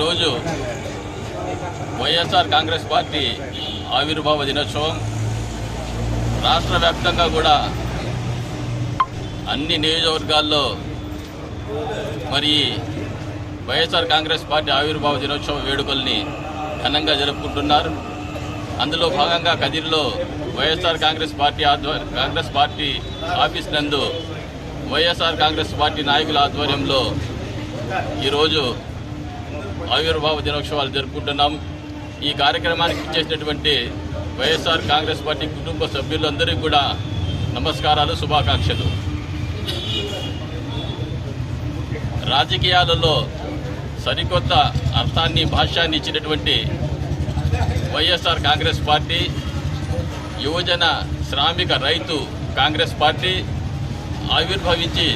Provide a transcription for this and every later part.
ఈరోజు వైఎస్ఆర్ కాంగ్రెస్ పార్టీ ఆవిర్భావ దినోత్సవం. రాష్ట్ర వ్యాప్తంగా కూడా అన్ని నియోజకవర్గాల్లో మరి వైఎస్ఆర్ కాంగ్రెస్ పార్టీ ఆవిర్భావ దినోత్సవ వేడుకల్ని ఘనంగా జరుపుకుంటున్నారు. అందులో భాగంగా కదిరిలో వైఎస్ఆర్ కాంగ్రెస్ పార్టీ ఆధ్వర్య కాంగ్రెస్ పార్టీ ఆఫీస్ నందు వైఎస్ఆర్ కాంగ్రెస్ పార్టీ నాయకుల ఆధ్వర్యంలో ఈరోజు ఆవిర్భావ దినోత్సవాలు జరుపుకుంటున్నాం ఈ కార్యక్రమానికి ఇచ్చేసినటువంటి వైఎస్ఆర్ కాంగ్రెస్ పార్టీ కుటుంబ సభ్యులందరికీ కూడా నమస్కారాలు శుభాకాంక్షలు. రాజకీయాలలో సరికొత్త అర్థాన్ని భాష్యాన్ని ఇచ్చినటువంటి వైఎస్ఆర్ కాంగ్రెస్ పార్టీ యువజన శ్రామిక రైతు కాంగ్రెస్ పార్టీ ఆవిర్భవించి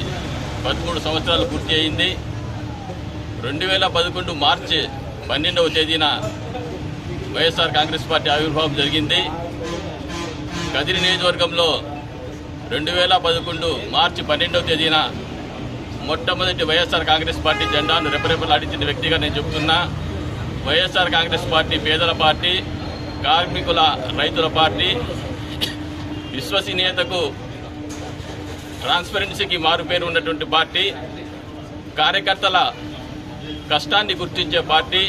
పదమూడు సంవత్సరాలు పూర్తి అయింది. రెండు వేల పదకొండు మార్చి పన్నెండవ తేదీన వైఎస్ఆర్ కాంగ్రెస్ పార్టీ ఆవిర్భావం జరిగింది. కదిరి నియోజకవర్గంలో రెండు వేల పదకొండు మార్చి పన్నెండవ తేదీన మొట్టమొదటి వైఎస్ఆర్ కాంగ్రెస్ పార్టీ జెండాను రెపరెపలాడించిన వ్యక్తిగా నేను చెబుతున్నా వైఎస్ఆర్ కాంగ్రెస్ పార్టీ పేదల పార్టీ కార్మికుల రైతుల పార్టీ విశ్వసనీయతకు ట్రాన్స్పరెన్సీకి మారుపేరు ఉన్నటువంటి పార్టీ కార్యకర్తల కష్టాన్ని గుర్తించే పార్టీ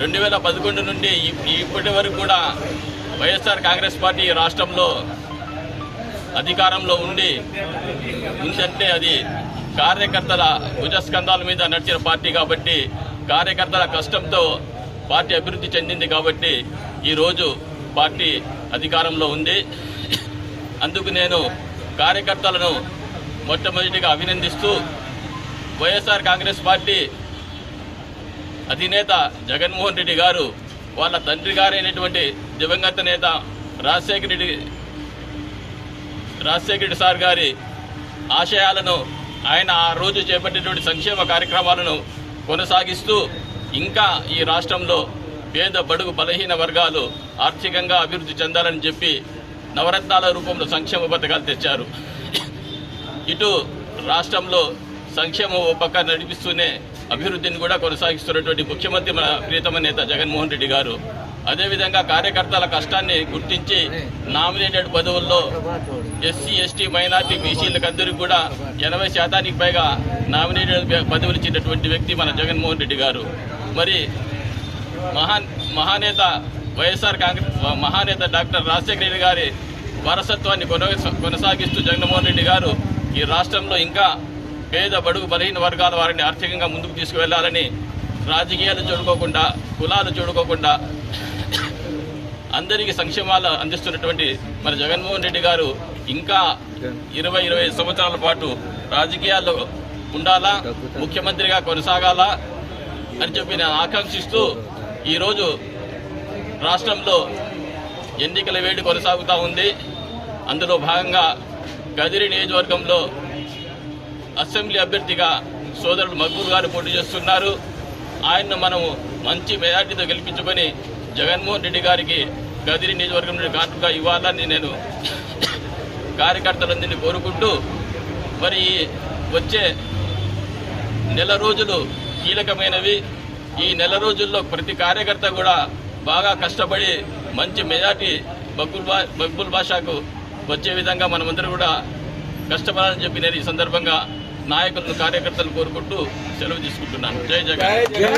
రెండు వేల పదకొండు నుండి ఇప్- ఇప్పటి వరకు కూడా వైఎస్ఆర్ కాంగ్రెస్ పార్టీ ఈ రాష్ట్రంలో అధికారంలో ఉండి ఉందంటే అది కార్యకర్తల భుజస్కంధాల మీద నడిచిన పార్టీ కాబట్టి కార్యకర్తల కష్టంతో పార్టీ అభివృద్ధి చెందింది కాబట్టి ఈరోజు పార్టీ అధికారంలో ఉంది. అందుకు నేను కార్యకర్తలను మొట్టమొదటిగా అభినందిస్తూ వైఎస్ఆర్ కాంగ్రెస్ పార్టీ అధినేత జగన్మోహన్ రెడ్డి గారు వాళ్ళ తండ్రి గారైనటువంటి దివంగత నేత రాజశేఖర రెడ్డి రాజశేఖర రెడ్డి సార్ గారి ఆశయాలను ఆయన ఆ రోజు చేపట్టినటువంటి సంక్షేమ కార్యక్రమాలను కొనసాగిస్తూ ఇంకా ఈ రాష్ట్రంలో పేద బడుగు బలహీన వర్గాలు ఆర్థికంగా అభివృద్ధి చెందాలని చెప్పి నవరత్నాల రూపంలో సంక్షేమ పథకాలు తెచ్చారు. ఇటు రాష్ట్రంలో సంక్షేమం ఓ పక్క నడిపిస్తూనే అభివృద్ధిని కూడా కొనసాగిస్తున్నటువంటి ముఖ్యమంత్రి మన ప్రియతమ నేత జగన్మోహన్ రెడ్డి గారు. అదేవిధంగా కార్యకర్తల కష్టాన్ని గుర్తించి నామినేటెడ్ పదవుల్లో ఎస్సీ ఎస్టీ మైనార్టీ బీసీలకు అందరికీ కూడా ఎనభై శాతానికి పైగా నామినేటెడ్ పదవులు ఇచ్చినటువంటి వ్యక్తి మన జగన్మోహన్ రెడ్డి గారు. మరి మహా మహానేత వైఎస్ఆర్ కాంగ్రెస్ మహానేత డాక్టర్ రాజశేఖర రెడ్డి గారి వారసత్వాన్ని కొనసా- కొనసాగిస్తూ జగన్మోహన్ రెడ్డి గారు ఈ రాష్ట్రంలో ఇంకా పేద బడుగు బలహీన వర్గాల వారిని ఆర్థికంగా ముందుకు తీసుకువెళ్ళాలని రాజకీయాలు చూడుకోకుండా కులాలు చూడుకోకుండా అందరికీ సంక్షేమాలు అందిస్తున్నటువంటి మన జగన్మోహన్ రెడ్డి గారు ఇంకా ఇరవై ఇరవై ఐదు సంవత్సరాల పాటు రాజకీయాల్లో ఉండాలా ముఖ్యమంత్రిగా కొనసాగాలా అని చెప్పి నేను ఆకాంక్షిస్తూ ఈరోజు రాష్ట్రంలో ఎన్నికల వేడి కొనసాగుతూ ఉంది. అందులో భాగంగా గదిరి నియోజకవర్గంలో అసెంబ్లీ అభ్యర్థిగా సోదరుడు మక్బూల్ గారు పోటీ చేస్తున్నారు. ఆయన్ను మనము మంచి మెజార్టీతో గెలిపించుకొని జగన్మోహన్ రెడ్డి గారికి గదిరి నియోజకవర్గం నుండి కాటుగా ఇవ్వాలని నేను కార్యకర్తలందరినీ కోరుకుంటూ మరి ఈ వచ్చే నెల రోజులు కీలకమైనవి. ఈ నెల రోజుల్లో ప్రతి కార్యకర్త కూడా బాగా కష్టపడి మంచి మెజార్టీ బగ్గుల్ బా బగ్గుల్ భాషకు వచ్చే విధంగా మనమందరం కూడా కష్టపడాలని చెప్పి నేను ఈ సందర్భంగా. నాయకులను కార్యకర్తలు కోరుకుంటూ సెలవు తీసుకుంటున్నాను. జై జగన్.